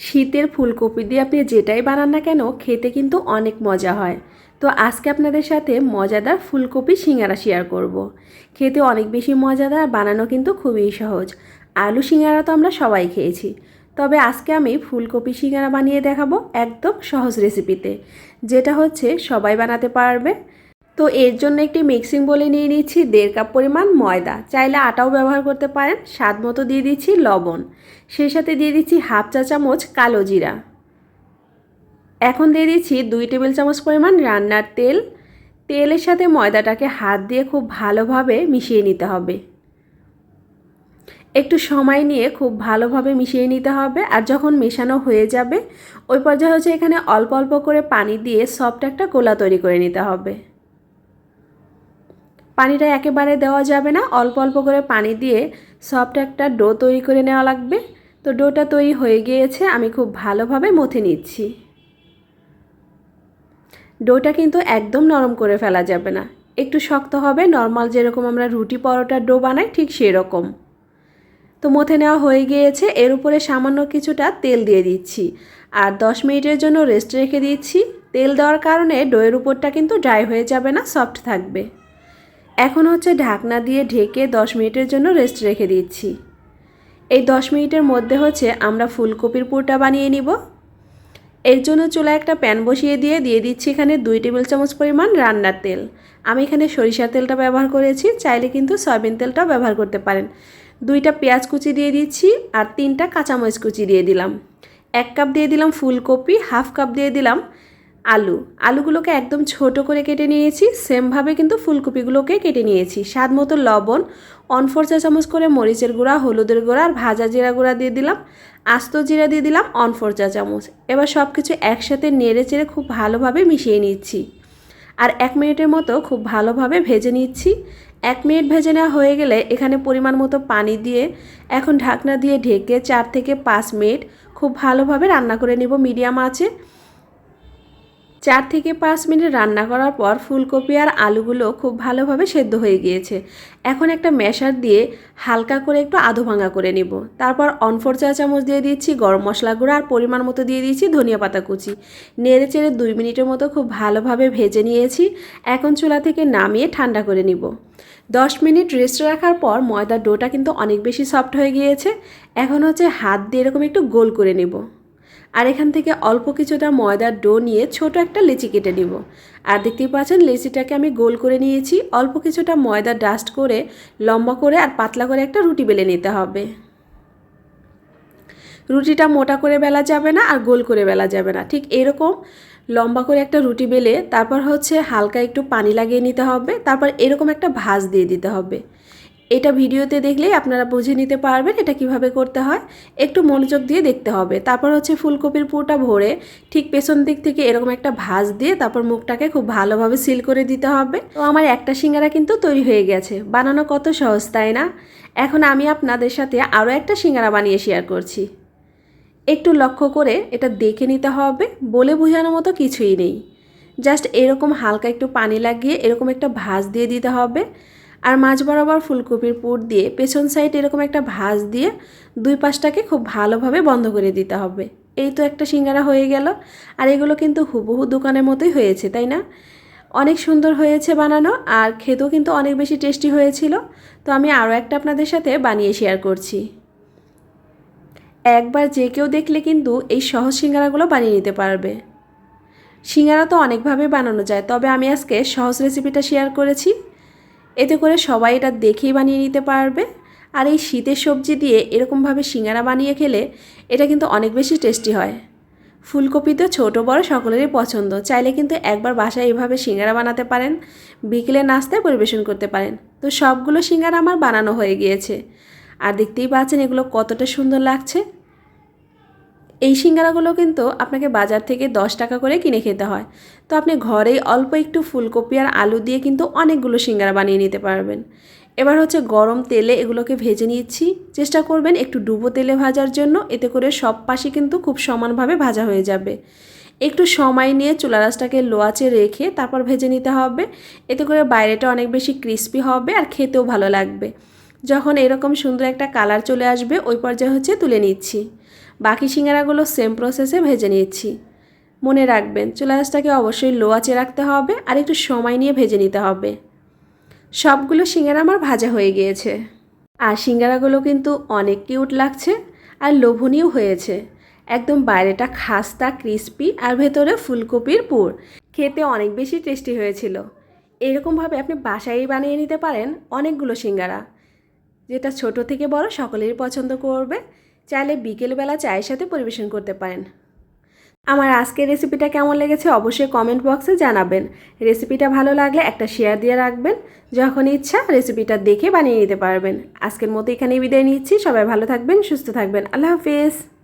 শীতের ফুলকপি দিয়ে আপনি যেটাই বানান না কেন, খেতে কিন্তু অনেক মজা হয়। তো আজকে আপনাদের সাথে মজাদার ফুলকপি সিঙ্গারা শেয়ার করব। খেতে অনেক বেশি মজাদার, বানানো কিন্তু খুবই সহজ। আলু সিঙ্গারা তো আমরা সবাই খেয়েছি। তবে আজকে আমি ফুলকপি সিঙ্গারা বানিয়ে দেখাবো একদম সহজ রেসিপিতে যেটা হচ্ছে সবাই বানাতে পারবে। তো এর জন্য একটি মিক্সিং বলে নিয়ে নিচ্ছি দেড় কাপ পরিমাণ ময়দা। চাইলে আটাও ব্যবহার করতে পারেন। স্বাদ মতো দিয়ে দিচ্ছি লবণ। সেই সাথে দিয়ে দিচ্ছি হাফ চা চামচ কালো জিরা। এখন দিয়ে দিচ্ছি দুই টেবিল চামচ পরিমাণ রান্নার তেল। তেলের সাথে ময়দাটাকে হাত দিয়ে খুব ভালোভাবে মিশিয়ে নিতে হবে। একটু সময় নিয়ে খুব ভালোভাবে মিশিয়ে নিতে হবে আর যখন মেশানো হয়ে যাবে, ওই পর্যায়ে হচ্ছে এখানে অল্প অল্প করে পানি দিয়ে সফট একটা গোলা তৈরি করে নিতে হবে। পানিটা একেবারে দেওয়া যাবে না। অল্প অল্প করে পানি দিয়ে সফট একটা ডো তৈরি করে নেওয়া লাগবে। তো ডোটা তৈরি হয়ে গিয়েছে, আমি খুব ভালোভাবে মথে নিচ্ছি। ডোটা কিন্তু একদম নরম করে ফেলা যাবে না। একটু শক্ত হবে নর্মাল যেরকম আমরা রুটি পরোটার ডো বানাই, ঠিক সেরকম। তো মথে নেওয়া হয়ে গিয়েছে, এর উপরে সামান্য কিছুটা তেল দিয়ে দিচ্ছি। আর দশ মিনিটের জন্য রেস্ট রেখে দিচ্ছি। তেল দেওয়ার কারণে ডোয়ের উপরটা কিন্তু ড্রাই হয়ে যাবে না সফট থাকবে। এখন হচ্ছে ঢাকনা দিয়ে ঢেকে দশ মিনিটের জন্য রেস্ট রেখে দিচ্ছি। এই দশ মিনিটের মধ্যে হচ্ছে আমরা ফুলকপির পুরটা বানিয়ে নিব। এর জন্য চুলায় একটা প্যান বসিয়ে দিয়ে দিয়ে দিচ্ছি এখানে দুই টেবিল চামচ পরিমাণ রান্নার তেল। আমি এখানে সরিষার তেলটা ব্যবহার করেছি, চাইলে কিন্তু সয়াবিন তেলটাও ব্যবহার করতে পারেন। দুইটা পেঁয়াজ কুচি দিয়ে দিচ্ছি আর তিনটা কাঁচামরিচ কুচি দিয়ে দিলাম। এক কাপ দিয়ে দিলাম ফুলকপি, হাফ কাপ দিয়ে দিলাম আলু। আলুগুলোকে একদম ছোট করে কেটে নিয়েছি। সেমভাবে কিন্তু ফুলকপিগুলোকে কেটে নিয়েছি। স্বাদ মতো লবণ অনফোর চা চামচ করে মরিচের গুঁড়া, হলুদের গুঁড়া আর ভাজা জিরা গুঁড়া দিয়ে দিলাম। আস্ত জিরা দিয়ে দিলাম অনফোর চা চামচ। এবার সব কিছু একসাথে নেড়ে চেড়ে খুব ভালোভাবে মিশিয়ে নিচ্ছি। আর এক মিনিটের মতো খুব ভালোভাবে ভেজে নিচ্ছি। এক মিনিট ভেজে নেওয়া হয়ে গেলে এখানে পরিমাণ মতো পানি দিয়ে এখন ঢাকনা দিয়ে ঢেকে চার থেকে পাঁচ মিনিট খুব ভালোভাবে রান্না করে নেব মিডিয়াম আছে চার থেকে পাঁচ মিনিট রান্না করার পর ফুলকপি আর আলুগুলো খুব ভালোভাবে সেদ্ধ হয়ে গিয়েছে। এখন একটা ম্যাশার দিয়ে হালকা করে একটু আধো ভাঙা করে নিব। তারপর অনফোর চা চামচ দিয়ে দিচ্ছি গরম মশলা গুঁড়ো আর পরিমাণ মতো দিয়ে দিচ্ছি ধনিয়া পাতা কুচি। নেড়ে চেড়ে দুই মিনিটের মতো খুব ভালোভাবে ভেজে নিয়েছি। এখন চুলা থেকে নামিয়ে ঠান্ডা করে নিব। দশ মিনিট রেস্ট রাখার পর ময়দার ডোটা কিন্তু অনেক বেশি সফট হয়ে গিয়েছে। এখন হচ্ছে হাত দিয়ে এরকম একটু গোল করে নেব। আর এখান থেকে অল্প কিছুটা ময়দার ডো নিয়ে ছোট একটা লিচি কেটে নিব। আর দেখতেই পাচ্ছেন, লিচিটাকে আমি গোল করে নিয়েছি। অল্প কিছুটা ময়দা ডাস্ট করে, লম্বা করে আর পাতলা করে একটা রুটি বেলে নিতে হবে। রুটিটা মোটা করে বেলা যাবে না আর গোল করে বেলা যাবে না। ঠিক এরকম লম্বা করে একটা রুটি বেলে, তারপর হচ্ছে হালকা একটু পানি লাগিয়ে নিতে হবে। তারপর এরকম একটা ভাজ দিয়ে দিতে হবে। এটা ভিডিওতে দেখলেই আপনারা বুঝে নিতে পারবেন এটা কীভাবে করতে হয়। একটু মনোযোগ দিয়ে দেখতে হবে। তারপর হচ্ছে ফুলকপির পুরোটা ভরে ঠিক পেছন দিক থেকে এরকম একটা ভাঁজ দিয়ে তারপর মুখটাকে খুব ভালোভাবে সিল করে দিতে হবে। তো আমার একটা সিঙ্গারা কিন্তু তৈরি হয়ে গেছে। বানানো কত সহজ, তাই না? এখন আমি আপনাদের সাথে আরও একটা সিঙ্গারা বানিয়ে শেয়ার করছি। একটু লক্ষ্য করে এটা দেখে নিতে হবে, বলে বোঝানোর মতো কিছুই নেই। জাস্ট এরকম হালকা একটু পানি লাগিয়ে এরকম একটা ভাঁজ দিয়ে দিতে হবে। আর মাছ বরাবর ফুলকপির পুর দিয়ে পেছন সাইড এরকম একটা ভাঁজ দিয়ে দুই পাশটাকে খুব ভালোভাবে বন্ধ করে দিতে হবে। এই তো একটা সিঙ্গারা হয়ে গেল। আর এগুলো কিন্তু হুবহু দোকানের মতোই হয়েছে, তাই না? অনেক সুন্দর হয়েছে বানানো আর খেতেও কিন্তু অনেক বেশি টেস্টি হয়েছিল। তো আমি আরও একটা আপনাদের সাথে বানিয়ে শেয়ার করছি। একবার যে কেউ দেখলে কিন্তু এই সহজ সিঙ্গারাগুলো বানিয়ে নিতে পারবে। সিঙ্গারা তো অনেকভাবে বানানো যায়, তবে আমি আজকে সহজ রেসিপিটা শেয়ার করেছি। এতে করে সবাই এটা দেখেই বানিয়ে নিতে পারবে। আর এই শীতের সবজি দিয়ে এরকমভাবে সিঙ্গারা বানিয়ে খেলে এটা কিন্তু অনেক বেশি টেস্টি হয়। ফুলকপি তো ছোটো, বড় সকলেরই পছন্দ। চাইলে কিন্তু একবার বাসায় এভাবে সিঙ্গারা বানাতে পারেন। বিকেলে নাস্তায় পরিবেশন করতে পারেন। তো সবগুলো সিঙ্গারা আমার বানানো হয়ে গিয়েছে। আর দেখতেই পাচ্ছেন এগুলো কতটা সুন্দর লাগছে। এই সিঙ্গারাগুলো কিন্তু আপনাকে বাজার থেকে দশ টাকা করে কিনে খেতে হয়। তো আপনি ঘরেই অল্প একটু ফুলকপি আর আলু দিয়ে কিন্তু অনেকগুলো সিঙ্গারা বানিয়ে নিতে পারবেন। এবার হচ্ছে গরম তেলে এগুলোকে ভেজে নিচ্ছি। চেষ্টা করবেন একটু ডুবো তেলে ভাজার জন্য। এতে করে সব পাশে কিন্তু খুব সমানভাবে ভাজা হয়ে যাবে। একটু সময় নিয়ে চুলা রাসটাকে লোয়াচে রেখে তারপর ভেজে নিতে হবে। এতে করে বাইরেটা অনেক বেশি ক্রিস্পি হবে আর খেতেও ভালো লাগবে। যখন এরকম সুন্দর একটা কালার চলে আসবে, ওই পর্যায়ে হচ্ছে তুলে নিচ্ছি। বাকি সিঙ্গারাগুলো সেম প্রসেসে ভেজে নিচ্ছি। মনে রাখবেন, চুলা আঁচটাকে অবশ্যই লো আঁচে রাখতে হবে আর একটু সময় নিয়ে ভেজে নিতে হবে। সবগুলো সিঙ্গারা আমার ভাজা হয়ে গিয়েছে। আর সিঙ্গারাগুলো কিন্তু অনেক কিউট লাগছে আর লোভনীয় হয়েছে। একদম বাইরেটা খাস্তা ক্রিস্পি আর ভেতরে ফুলকপির পুর। খেতে অনেক বেশি টেস্টি হয়েছিল। এরকমভাবে আপনি বাসায় বানিয়ে নিতে পারেন অনেকগুলো সিঙ্গারা। যেটা ছোট থেকে বড় সকলেরই পছন্দ করবে। চাইলে বিকেলবেলা চায়ের সাথে পরিবেশন করতে পারেন। আমার আজকের রেসিপিটা কেমন লেগেছে অবশ্যই কমেন্ট বক্সে জানাবেন। রেসিপিটা ভালো লাগলে একটা শেয়ার দিয়ে রাখবেন। যখন ইচ্ছা রেসিপিটা দেখে বানিয়ে নিতে পারবেন। আজকের মতো এখানেই বিদায় নিচ্ছি। সবাই ভালো থাকবেন, সুস্থ থাকবেন। আল্লাহ হাফিজ।